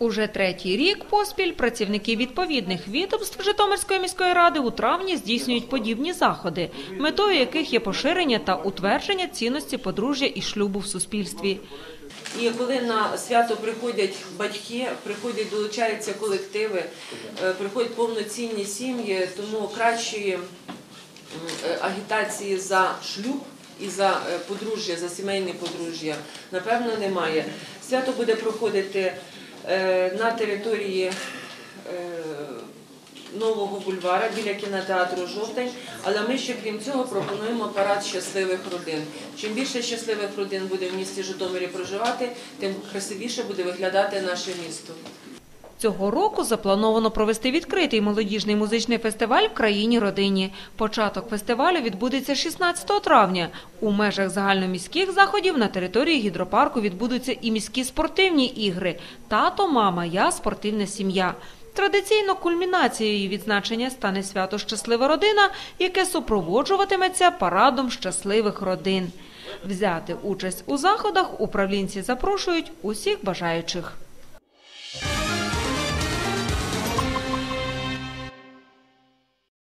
Уже третій рік поспіль працівники відповідних відомств Житомирської міської ради у травні здійснюють подібні заходи, метою яких є поширення та утвердження цінності подружжя і шлюбу в суспільстві. І коли на свято приходять батьки, приходять, долучаються колективи, е, приходять повноцінні сім'ї, тому кращої е, агітації за шлюб і за е, подружжя, за сімейне подружжя, напевно, немає. Свято буде проходити на території е, нового бульвара біля кінотеатру Жовтень. Але ми ще крім цього пропонуємо парад щасливих родин. Чим більше щасливих родин буде в місті Житомирі проживати, тим красивіше буде виглядати наше місто. Цього року заплановано провести відкритий молодіжний музичний фестиваль в країні родині. Початок фестивалю відбудеться 16 травня. У межах загальноміських заходів на території гідропарку відбудуться і міські спортивні ігри. Тато, мама, я спортивна сім'я. Традиційно кульмінацією відзначення стане свято Щаслива родина, яке супроводжуватиметься парадом щасливих родин. Взяти участь у заходах управлінці запрошують усіх бажаючих.